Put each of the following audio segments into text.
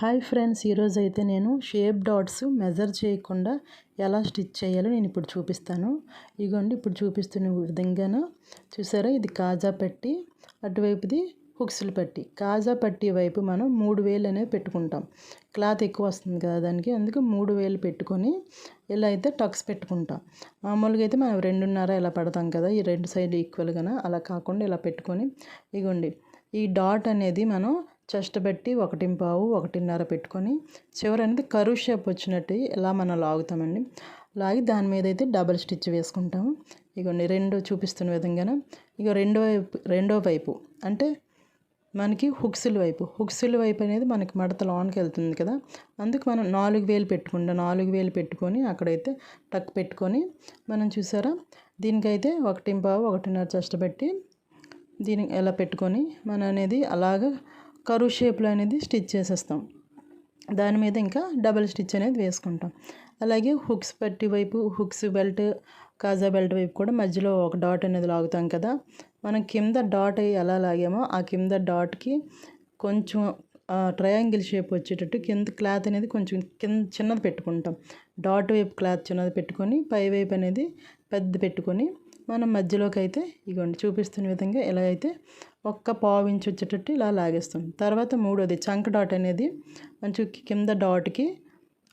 Hi friends ఈరోజు అయితే నేను షేప్ డాట్స్ మెజర్ చేయకుండా ఎలా స్టిచ్ చేయాలో నేను ఇప్పుడు చూపిస్తాను. ఇగోండి ఇప్పుడు చూపిస్తున్న విధంగాను చూసారా? ఇది కాజా పట్టి అటువైపుది హుక్స్లు పట్టి. కాజా పట్టి వైపు మనం మూడు వేలు అనేవి పెట్టుకుంటాం. క్లాత్ ఎక్కువ వస్తుంది కదా దానికి అందుకే మూడు వేలు పెట్టుకొని ఇలా అయితే టక్స్ పెట్టుకుంటాం. మామూలుగా అయితే మనం రెండున్నర ఇలా పడతాం కదా ఈ రెండు సైడ్ ఈక్వల్గా అలా కాకుండా ఇలా పెట్టుకొని ఇగోండి. ఈ డాట్ అనేది మనం చెస్ట్ పెట్టి ఒకటి పావు ఒకటిన్నర పెట్టుకొని చివరి అనేది కరువు షేప్ వచ్చినట్టు ఇలా మనం లాగుతామండి. లాగి దాని మీద అయితే డబల్ స్టిచ్ వేసుకుంటాము. ఇగోండి రెండో చూపిస్తున్న విధంగానే. ఇక రెండో వైపు రెండో వైపు. అంటే మనకి హుక్స్ల వైపు. హుక్స్ల వైపు అనేది మనకి మడత లోనికి వెళ్తుంది కదా. అందుకు మనం నాలుగు వేలు పెట్టుకుంటాం. నాలుగు వేలు పెట్టుకొని అక్కడైతే టక్ పెట్టుకొని మనం చూసారా? దీనికైతే ఒకటి పావు ఒకటిన్నర చెస్ట్ పెట్టి దీనికి ఎలా పెట్టుకొని మన అనేది అలాగ కరువు షేప్లో అనేది స్టిచ్ చేసేస్తాం. దాని మీద ఇంకా డబల్ స్టిచ్ అనేది వేసుకుంటాం. అలాగే హుక్స్ పట్టి వైపు హుక్స్ బెల్ట్ కాజా బెల్ట్ వైపు కూడా మధ్యలో ఒక డాట్ అనేది లాగుతాం కదా. మనం కింద డాట్ ఎలా లాగామో ఆ కింద డాట్కి కొంచెం ట్రయాంగిల్ షేప్ వచ్చేటట్టు కింద క్లాత్ అనేది కొంచెం కింద చిన్నది పెట్టుకుంటాం. డాట్ వైపు క్లాత్ చిన్నది పెట్టుకొని పై వైపు అనేది పెద్ద పెట్టుకొని మనం మధ్యలోకి అయితే ఇగోండి చూపిస్తున్న విధంగా ఇలా అయితే ఒక్క పావు ఇంచు వచ్చేటట్టు ఇలా లాగేస్తాం. తర్వాత మూడోది చంక్ డాట్ అనేది మంచి కింద డాట్కి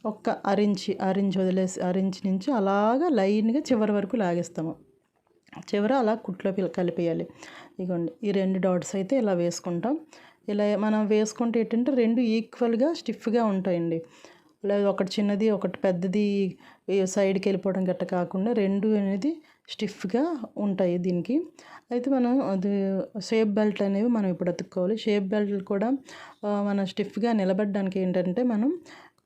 ఒక్క అరించి అరించి వదిలేసి అరించి నుంచి అలాగా లైన్గా చివరి వరకు లాగేస్తాము. చివర అలా కుట్లో కలిపేయాలి. ఇగోండి ఈ రెండు డాట్స్ అయితే ఇలా వేసుకుంటాం. ఇలా మనం వేసుకుంటే ఏంటంటే రెండు ఈక్వల్గా స్టిఫ్గా ఉంటాయండి. లేదు ఒకటి చిన్నది ఒకటి పెద్దది సైడ్కి వెళ్ళిపోవడం గట్ట కాకుండా రెండు అనేది స్టిఫ్గా ఉంటాయి దీనికి. అయితే మనం అది షేప్ బెల్ట్ అనేవి మనం ఇప్పుడు అతుక్కోవాలి. షేప్ బెల్ట్ కూడా మన స్టిఫ్గా నిలబడడానికి ఏంటంటే మనం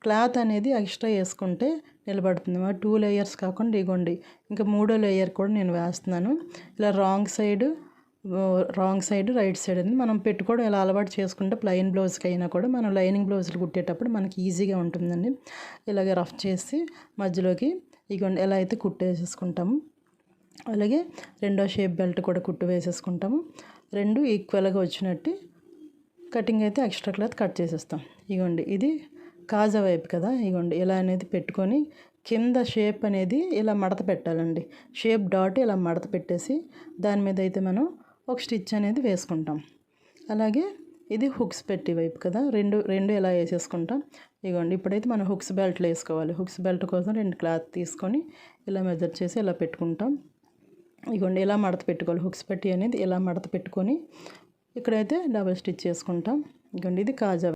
క్లాత్ అనేది ఎక్స్ట్రా వేసుకుంటే నిలబడుతుంది. టూ లేయర్స్ కాకుండా ఇగోండి ఇంకా మూడో లేయర్ కూడా నేను వేస్తున్నాను. ఇలా wrong side wrong side right side అని మనం పెట్టుకోవడం ఇలా అలవాటు చేసుకుంటే ప్లెయిన్ బ్లౌజ్కి అయినా కూడా మనం లైనింగ్ బ్లౌజులు కుట్టేటప్పుడు మనకి ఈజీగా ఉంటుందండి. ఇలాగ రఫ్ చేసి మధ్యలోకి ఇగోండి ఎలా అయితే కుట్టేసేసుకుంటాము. అలాగే రెండో షేప్ బెల్ట్ కూడా కుట్టు వేసేసుకుంటాము. రెండు ఈక్వల్గా వచ్చినట్టు కటింగ్ అయితే ఎక్స్ట్రా క్లాత్ కట్ చేసేస్తాం. ఇగోండి ఇది కాజా వైపు కదా ఇగోండి ఇలా అనేది పెట్టుకొని కింద షేప్ అనేది ఇలా మడత పెట్టాలండి. షేప్ డాట్ ఇలా మడత పెట్టేసి దాని మీద అయితే మనం ఒక స్టిచ్ అనేది వేసుకుంటాం. అలాగే ఇది హుక్స్ పెట్టి వైపు కదా రెండు రెండు ఇలా వేసేసుకుంటాం. ఇగోండి ఇప్పుడైతే మనం హుక్స్ బెల్ట్లు వేసుకోవాలి. హుక్స్ బెల్ట్ కోసం రెండు క్లాత్ తీసుకొని ఇలా మెజర్ చేసి ఇలా పెట్టుకుంటాం. ఇగోండి ఇలా మడత పెట్టుకోవాలి? హుక్స్ పెట్టి అనేది ఇలా మడత పెట్టుకొని ఇక్కడైతే డబల్ స్టిచ్ చేసుకుంటాం. ఇగోండి ఇది కాజా